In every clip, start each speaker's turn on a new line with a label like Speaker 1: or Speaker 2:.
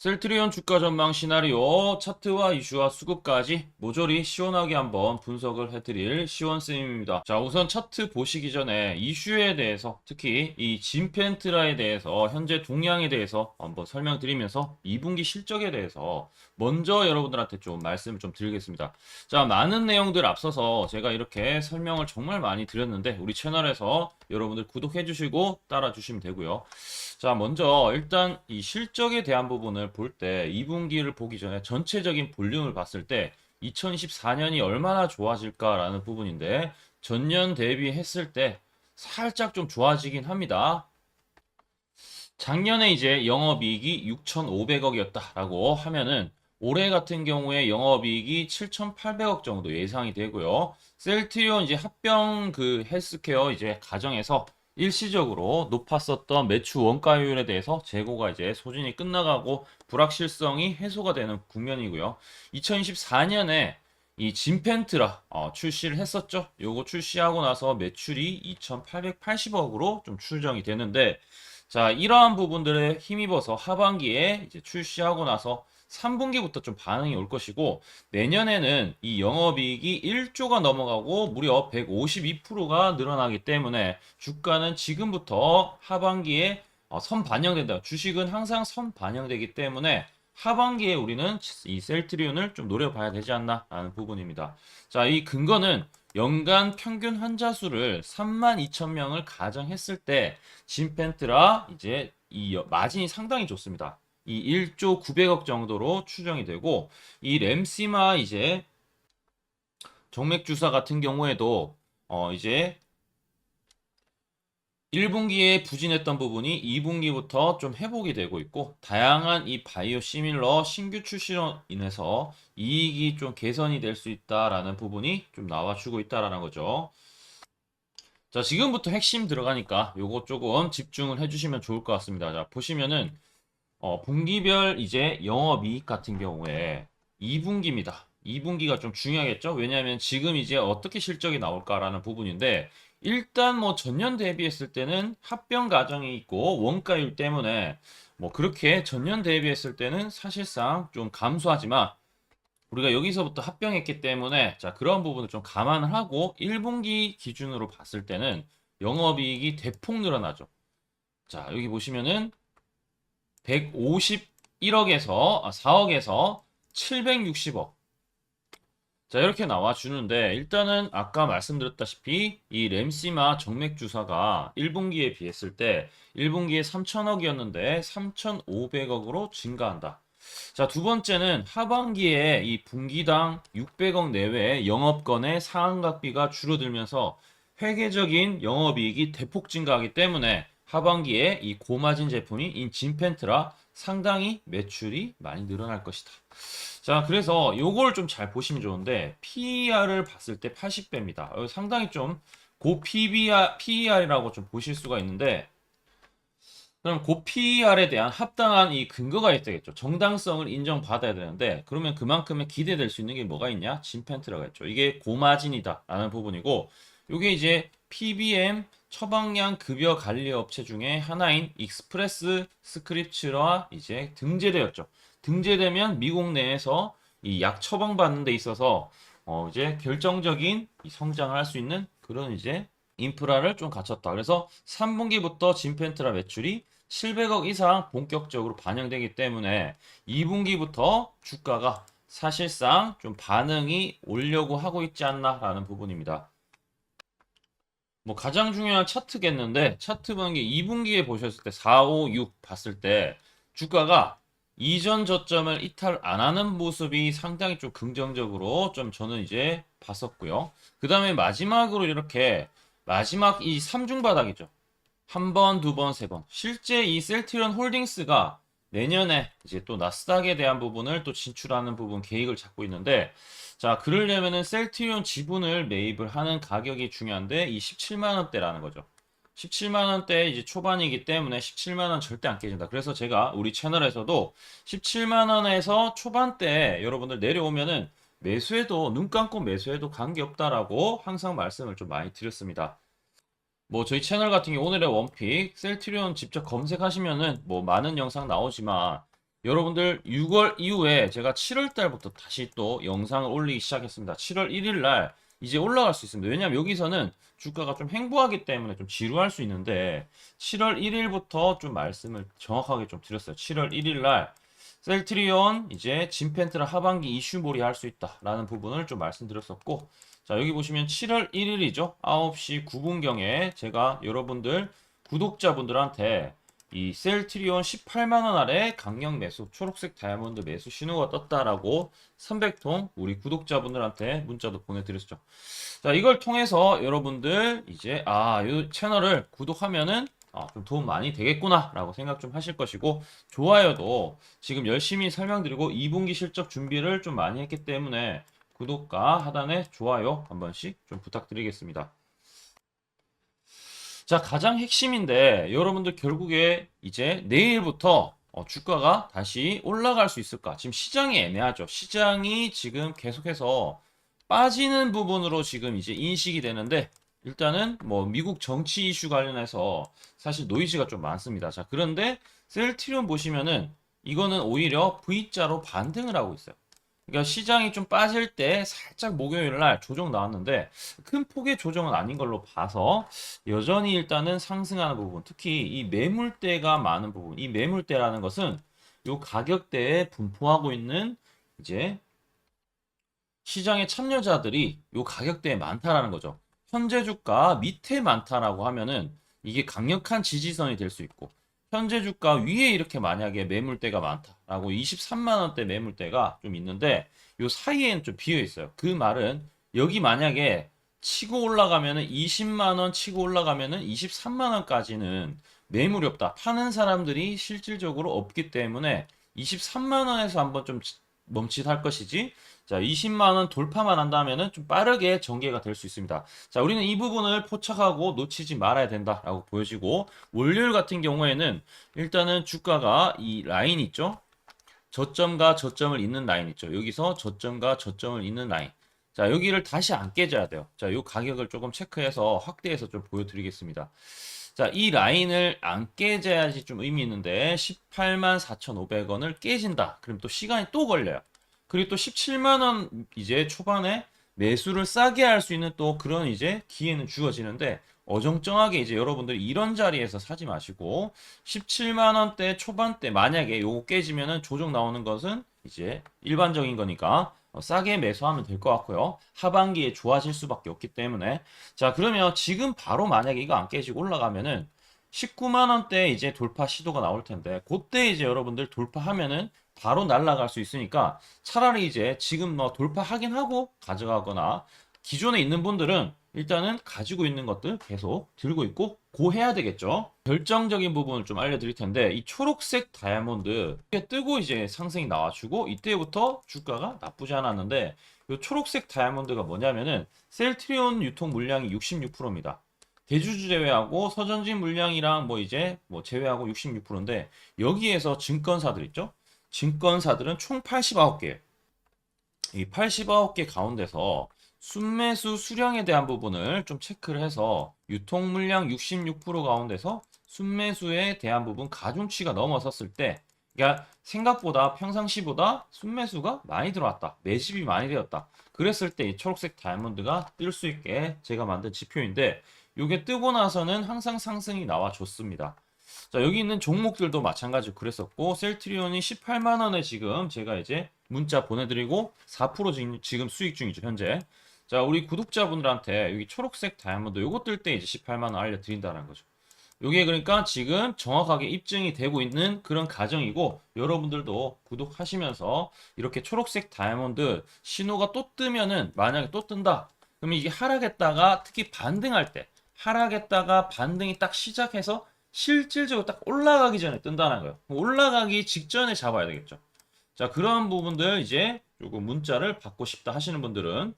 Speaker 1: 셀트리온 주가 전망 시나리오 차트와 이슈와 수급까지 모조리 시원하게 한번 분석을 해드릴 시원쌤입니다. 자 우선 차트 보시기 전에 이슈에 대해서 특히 이 진펜트라에 대해서 현재 동향에 대해서 한번 설명드리면서 2분기 실적에 대해서 먼저 여러분들한테 좀 말씀을 좀 드리겠습니다. 자 많은 내용들 앞서서 제가 이렇게 설명을 정말 많이 드렸는데 우리 채널에서 여러분들 구독해 주시고 따라 주시면 되고요. 자, 먼저 일단 이 실적에 대한 부분을 볼 때 2분기를 보기 전에 전체적인 볼륨을 봤을 때 2024년이 얼마나 좋아질까라는 부분인데 전년 대비했을 때 살짝 좀 좋아지긴 합니다. 작년에 이제 영업이익이 6,500억이었다라고 하면은 올해 같은 경우에 영업이익이 7,800억 정도 예상이 되고요. 셀트리온 이제 합병 그 헬스케어 이제 가정에서 일시적으로 높았었던 매출 원가율에 대해서 재고가 이제 소진이 끝나가고 불확실성이 해소가 되는 국면이고요. 2024년에 이 진펜트라 어, 출시를 했었죠. 요거 출시하고 나서 매출이 2,880억으로 좀 추정이 되는데 자, 이러한 부분들에 힘입어서 하반기에 이제 출시하고 나서 3분기부터 좀 반응이 올 것이고 내년에는 이 영업이익이 1조가 넘어가고 무려 152%가 늘어나기 때문에 주가는 지금부터 하반기에 어, 선 반영된다. 주식은 항상 선 반영되기 때문에 하반기에 우리는 이 셀트리온을 좀 노려봐야 되지 않나 라는 부분입니다. 자, 이 근거는 연간 평균 환자 수를 3만 2천 명을 가정했을 때 진펜트라 이제 이 마진이 상당히 좋습니다. 이 1조 900억 정도로 추정이 되고 이 램시마 이제 정맥 주사 같은 경우에도 어 이제 1분기에 부진했던 부분이 2분기부터 좀 회복이 되고 있고 다양한 이 바이오 시밀러 신규 출시로 인해서 이익이 좀 개선이 될 수 있다라는 부분이 좀 나와주고 있다라는 거죠. 자, 지금부터 핵심 들어가니까 요거 조금 집중을 해주시면 좋을 것 같습니다. 자, 보시면은 어, 분기별 이제 영업이익 같은 경우에 2분기입니다. 2분기가 좀 중요하겠죠? 왜냐하면 지금 이제 어떻게 실적이 나올까라는 부분인데 일단 뭐 전년 대비했을 때는 합병 과정이 있고 원가율 때문에 뭐 그렇게 전년 대비했을 때는 사실상 좀 감소하지만 우리가 여기서부터 합병했기 때문에 자 그런 부분을 좀 감안을 하고 1분기 기준으로 봤을 때는 영업이익이 대폭 늘어나죠. 자 여기 보시면은 151억에서 4억에서 760억. 자, 이렇게 나와 주는데 일단은 아까 말씀드렸다시피 이 램시마 정맥 주사가 1분기에 비했을 때 1분기에 3천억이었는데 3,500억으로 증가한다. 자, 두 번째는 하반기에 이 분기당 600억 내외의 영업건의 상한각비가 줄어들면서 회계적인 영업이익이 대폭 증가하기 때문에 하반기에 이 고마진 제품인 인 진펜트라 상당히 매출이 많이 늘어날 것이다. 자, 그래서 요걸 좀 잘 보시면 좋은데 PER을 봤을 때 80배입니다. 상당히 좀 고 PBR, PER이라고 좀 보실 수가 있는데 그럼 고 PER에 대한 합당한 이 근거가 있겠죠. 정당성을 인정받아야 되는데 그러면 그만큼의 기대될 수 있는 게 뭐가 있냐? 진펜트라가 있죠. 이게 고마진이다라는 부분이고 요게 이제 PBM 처방량 급여 관리 업체 중에 하나인 익스프레스 스크립츠와 이제 등재되었죠. 등재되면 미국 내에서 이 약 처방 받는 데 있어서 어 이제 결정적인 성장을 할 수 있는 그런 이제 인프라를 좀 갖췄다. 그래서 3분기부터 진펜트라 매출이 700억 이상 본격적으로 반영되기 때문에 2분기부터 주가가 사실상 좀 반응이 오려고 하고 있지 않나라는 부분입니다. 뭐 가장 중요한 차트겠는데 차트 게 2분기에 보셨을 때 4, 5, 6 봤을 때 주가가 이전 저점을 이탈 안 하는 모습이 상당히 좀 긍정적으로 좀 저는 이제 봤었고요. 그 다음에 마지막으로 이렇게 마지막 이 3중 바닥이죠. 한 번, 두 번, 세 번. 실제 이 셀트리온 홀딩스가 내년에 이제 또 나스닥에 대한 부분을 또 진출하는 부분 계획을 잡고 있는데 자, 그러려면은 셀트리온 지분을 매입을 하는 가격이 중요한데 이 17만 원대라는 거죠. 17만 원대 이제 초반이기 때문에 17만 원 절대 안 깨진다. 그래서 제가 우리 채널에서도 17만 원에서 초반대 여러분들 내려오면은 매수해도 눈 감고 매수해도 관계 없다라고 항상 말씀을 좀 많이 드렸습니다. 뭐 저희 채널 같은 경우 오늘의 원픽 셀트리온 직접 검색하시면은 뭐 많은 영상 나오지만 여러분들 6월 이후에 제가 7월 달부터 다시 또 영상을 올리기 시작했습니다. 7월 1일 날 이제 올라갈 수 있습니다. 왜냐면 여기서는 주가가 좀 횡보하기 때문에 좀 지루할 수 있는데 7월 1일부터 좀 말씀을 정확하게 좀 드렸어요. 7월 1일 날 셀트리온 이제 진펜트라 하반기 이슈몰이 할 수 있다라는 부분을 좀 말씀드렸었고 자 여기 보시면 7월 1일이죠. 9시 9분경에 제가 여러분들 구독자분들한테 이 셀트리온 18만원 아래 강력 매수 초록색 다이아몬드 매수 신호가 떴다라고 300통 우리 구독자분들한테 문자도 보내드렸죠. 자 이걸 통해서 여러분들 이제 아 이 채널을 구독하면은 아, 좀 도움 많이 되겠구나 라고 생각 좀 하실 것이고 좋아요도 지금 열심히 설명드리고 2분기 실적 준비를 좀 많이 했기 때문에 구독과 하단에 좋아요 한 번씩 좀 부탁드리겠습니다. 자 가장 핵심인데 여러분들 결국에 이제 내일부터 어, 주가가 다시 올라갈 수 있을까? 지금 시장이 애매하죠. 시장이 지금 계속해서 빠지는 부분으로 지금 이제 인식이 되는데 일단은 뭐 미국 정치 이슈 관련해서 사실 노이즈가 좀 많습니다. 자, 그런데 셀트리온 보시면은 이거는 오히려 V자로 반등을 하고 있어요. 그러니까 시장이 좀 빠질 때 살짝 목요일 날 조정 나왔는데 큰 폭의 조정은 아닌 걸로 봐서 여전히 일단은 상승하는 부분, 특히 이 매물대가 많은 부분, 이 매물대라는 것은 요 가격대에 분포하고 있는 이제 시장의 참여자들이 요 가격대에 많다라는 거죠. 현재 주가 밑에 많다라고 하면은 이게 강력한 지지선이 될 수 있고 현재 주가 위에 이렇게 만약에 매물대가 많다라고 23만 원대 매물대가 좀 있는데 요 사이에는 좀 비어 있어요. 그 말은 여기 만약에 치고 올라가면은 20만 원 치고 올라가면은 23만 원까지는 매물이 없다. 파는 사람들이 실질적으로 없기 때문에 23만 원에서 한번 좀 멈칫할 것이지 자, 20만 원 돌파만 한다면은 좀 빠르게 전개가 될 수 있습니다. 자, 우리는 이 부분을 포착하고 놓치지 말아야 된다라고 보여지고 월요일 같은 경우에는 일단은 주가가 이 라인 있죠? 저점과 저점을 잇는 라인 있죠. 여기서 저점과 저점을 잇는 라인. 자, 여기를 다시 안 깨져야 돼요. 자, 요 가격을 조금 체크해서 확대해서 좀 보여드리겠습니다. 자, 이 라인을 안 깨져야지 좀 의미 있는데 18만 4,500원을 깨진다. 그럼 또 시간이 또 걸려요. 그리고 또 17만 원 이제 초반에 매수를 싸게 할 수 있는 또 그런 이제 기회는 주어지는데 어정쩡하게 이제 여러분들이 이런 자리에서 사지 마시고 17만 원대 초반대 만약에 요거 깨지면은 조정 나오는 것은 이제 일반적인 거니까 어, 싸게 매수하면 될 것 같고요. 하반기에 좋아질 수밖에 없기 때문에 자 그러면 지금 바로 만약에 이거 안 깨지고 올라가면은 19만 원대 이제 돌파 시도가 나올 텐데 그때 이제 여러분들 돌파하면은 바로 날아갈 수 있으니까 차라리 이제 지금 뭐 돌파하긴 하고 가져가거나 기존에 있는 분들은 일단은 가지고 있는 것들 계속 들고 있고 고해야 되겠죠. 결정적인 부분을 좀 알려드릴 텐데 이 초록색 다이아몬드 이게 뜨고 이제 상승이 나와주고 이때부터 주가가 나쁘지 않았는데 이 초록색 다이아몬드가 뭐냐면은 셀트리온 유통 물량이 66%입니다. 대주주 제외하고 서전진 물량이랑 뭐 이제 뭐 제외하고 66%인데 여기에서 증권사들 있죠? 증권사들은 총 89개. 이 89개 가운데서 순매수 수량에 대한 부분을 좀 체크를 해서 유통 물량 66% 가운데서 순매수에 대한 부분 가중치가 넘어섰을 때 그러니까 생각보다 평상시보다 순매수가 많이 들어왔다. 매집이 많이 되었다. 그랬을 때 이 초록색 다이아몬드가 뜰 수 있게 제가 만든 지표인데 이게 뜨고 나서는 항상 상승이 나와 줬습니다. 자, 여기 있는 종목들도 마찬가지로 그랬었고, 셀트리온이 18만원에 지금 제가 이제 문자 보내드리고 4% 지금 수익 중이죠, 현재. 자, 우리 구독자분들한테 여기 초록색 다이아몬드 요거 뜰 때 이제 18만원 알려드린다는 거죠. 요게 그러니까 지금 정확하게 입증이 되고 있는 그런 가정이고 여러분들도 구독하시면서 이렇게 초록색 다이아몬드 신호가 또 뜨면은 만약에 또 뜬다 그러면 이게 하락했다가 특히 반등할 때 하락했다가 반등이 딱 시작해서 실질적으로 딱 올라가기 전에 뜬다는 거예요. 올라가기 직전에 잡아야 되겠죠. 자, 그런 부분들 이제 요거 문자를 받고 싶다 하시는 분들은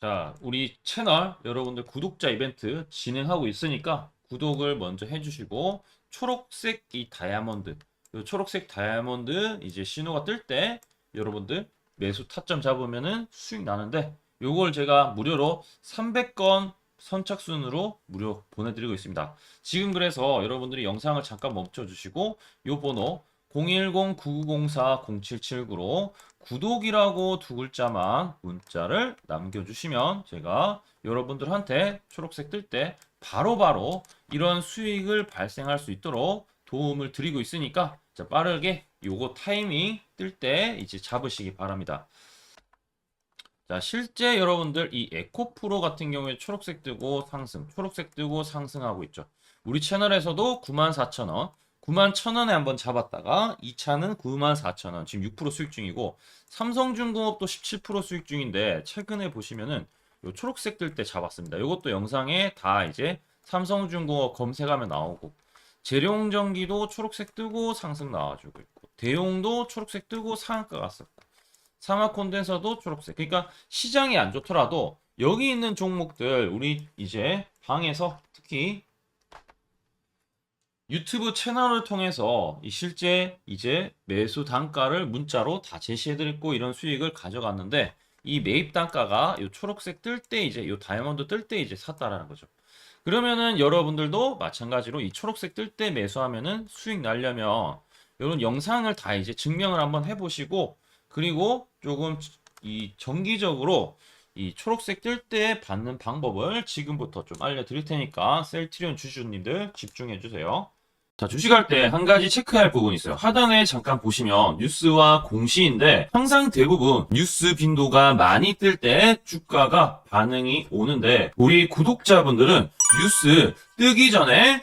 Speaker 1: 자, 우리 채널 여러분들 구독자 이벤트 진행하고 있으니까 구독을 먼저 해주시고 초록색 이 다이아몬드 요 초록색 다이아몬드 이제 신호가 뜰 때 여러분들 매수 타점 잡으면은 수익 나는데 요걸 제가 무료로 300건 선착순으로 무료 보내드리고 있습니다. 지금 그래서 여러분들이 영상을 잠깐 멈춰 주시고 요 번호 010-9904-0779로 구독이라고 두 글자만 문자를 남겨주시면 제가 여러분들한테 초록색 뜰 때 바로바로 이런 수익을 발생할 수 있도록 도움을 드리고 있으니까 자, 빠르게 요거 타이밍 뜰 때 이제 잡으시기 바랍니다. 자, 실제 여러분들 이 에코프로 같은 경우에 초록색 뜨고 상승, 초록색 뜨고 상승하고 있죠. 우리 채널에서도 94,000원, 91,000원에 한번 잡았다가 2차는 94,000원, 지금 6% 수익 중이고 삼성중공업도 17% 수익 중인데 최근에 보시면은 요 초록색 뜰 때 잡았습니다. 이것도 영상에 다 이제 삼성중공업 검색하면 나오고 재룡전기도 초록색 뜨고 상승 나와주고 있고 대용도 초록색 뜨고 상한가 갔었고 사막 콘덴서도 초록색. 그러니까 시장이 안 좋더라도 여기 있는 종목들 우리 이제 방에서 특히 유튜브 채널을 통해서 이 실제 이제 매수 단가를 문자로 다 제시해드리고 이런 수익을 가져갔는데 이 매입 단가가 이 초록색 뜰 때 이제 이 다이아몬드 뜰 때 이제 샀다라는 거죠. 그러면은 여러분들도 마찬가지로 이 초록색 뜰 때 매수하면은 수익 날려면 이런 영상을 다 이제 증명을 한번 해보시고 그리고 조금 이 정기적으로 이 초록색 뜰 때 받는 방법을 지금부터 좀 알려드릴 테니까 셀트리온 주주님들 집중해 주세요. 자, 주식할 때 한 가지 체크할 부분이 있어요. 하단에 잠깐 보시면 뉴스와 공시인데 항상 대부분 뉴스 빈도가 많이 뜰 때 주가가 반응이 오는데 우리 구독자분들은 뉴스 뜨기 전에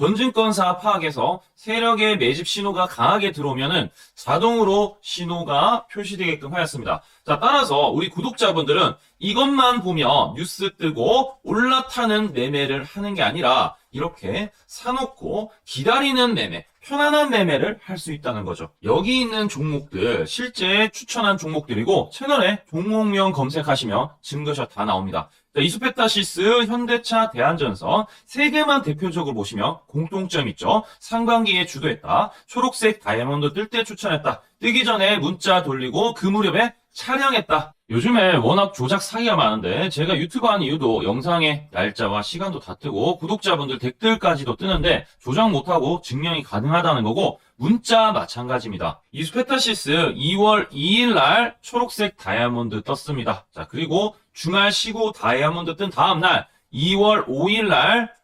Speaker 1: 전증권사 파악해서 세력의 매집 신호가 강하게 들어오면은 자동으로 신호가 표시되게끔 하였습니다. 자, 따라서 우리 구독자분들은 이것만 보면 뉴스 뜨고 올라타는 매매를 하는 게 아니라 이렇게 사놓고 기다리는 매매, 편안한 매매를 할 수 있다는 거죠. 여기 있는 종목들 실제 추천한 종목들이고 채널에 종목명 검색하시면 증거샷 다 나옵니다. 자, 이수페타시스, 현대차, 대한전선 세 개만 대표적으로 보시면 공통점 있죠. 상반기에 주도했다. 초록색 다이아몬드 뜰 때 추천했다. 뜨기 전에 문자 돌리고 그 무렵에 촬영했다. 요즘에 워낙 조작 사기가 많은데 제가 유튜브 하는 이유도 영상에 날짜와 시간도 다 뜨고 구독자분들 댓글까지도 뜨는데 조작 못하고 증명이 가능하다는 거고 문자 마찬가지입니다. 이 스페타시스 2월 2일 날 초록색 다이아몬드 떴습니다. 자, 그리고 주말 쉬고 다이아몬드 뜬 다음 날 2월 5일 날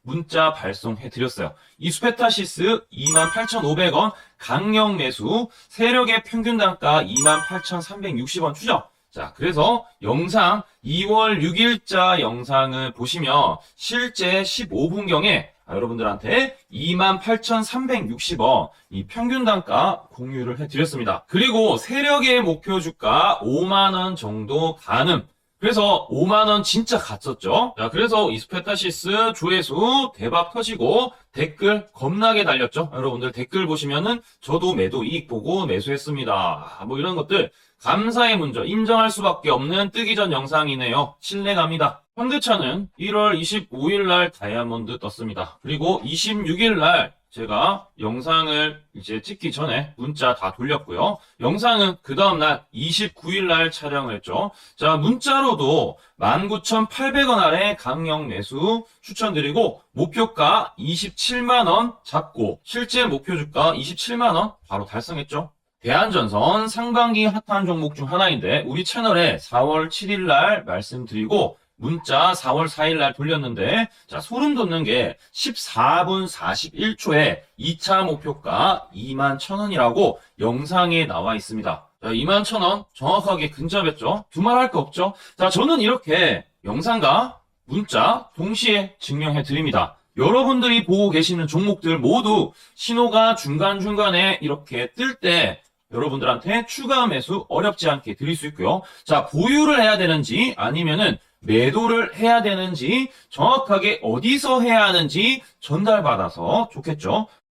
Speaker 1: 문자 발송해 드렸어요. 이 스페타시스 28,500원 강력 매수 세력의 평균 단가 28,360원 추적. 자, 그래서 영상 2월 6일자 영상을 보시면 실제 15분경에 여러분들한테 28,360원 이 평균 단가 공유를 해드렸습니다. 그리고 세력의 목표 주가 5만원 정도 가능. 그래서 5만원 진짜 갔었죠. 자, 그래서 이스페타시스 조회수 대박 터지고 댓글 겁나게 달렸죠. 여러분들 댓글 보시면은 저도 매도 이익 보고 매수했습니다. 뭐 이런 것들 감사의 문저 인정할 수밖에 없는 뜨기 전 영상이네요. 신뢰갑니다. 현대차는 1월 25일 날 다이아몬드 떴습니다. 그리고 26일 날 제가 영상을 이제 찍기 전에 문자 다 돌렸고요. 영상은 그 다음날 29일 날 촬영을 했죠. 자, 문자로도 19,800원 아래 강력 매수 추천드리고 목표가 27만원 잡고 실제 목표 주가 27만원 바로 달성했죠. 대한전선 상반기 핫한 종목 중 하나인데 우리 채널에 4월 7일 날 말씀드리고 문자 4월 4일 날 돌렸는데 자 소름 돋는 게 14분 41초에 2차 목표가 2만 1,000원이라고 영상에 나와 있습니다. 자, 2만 1,000원 정확하게 근접했죠. 두말할 거 없죠. 자 저는 이렇게 영상과 문자 동시에 증명해 드립니다. 여러분들이 보고 계시는 종목들 모두 신호가 중간중간에 이렇게 뜰때 여러분들한테 추가 매수 어렵지 않게 드릴 수 있고요. 자, 보유를 해야 되는지 아니면은 매도를 해야 되는지 정확하게 어디서 해야 하는지 전달받아서 좋겠죠.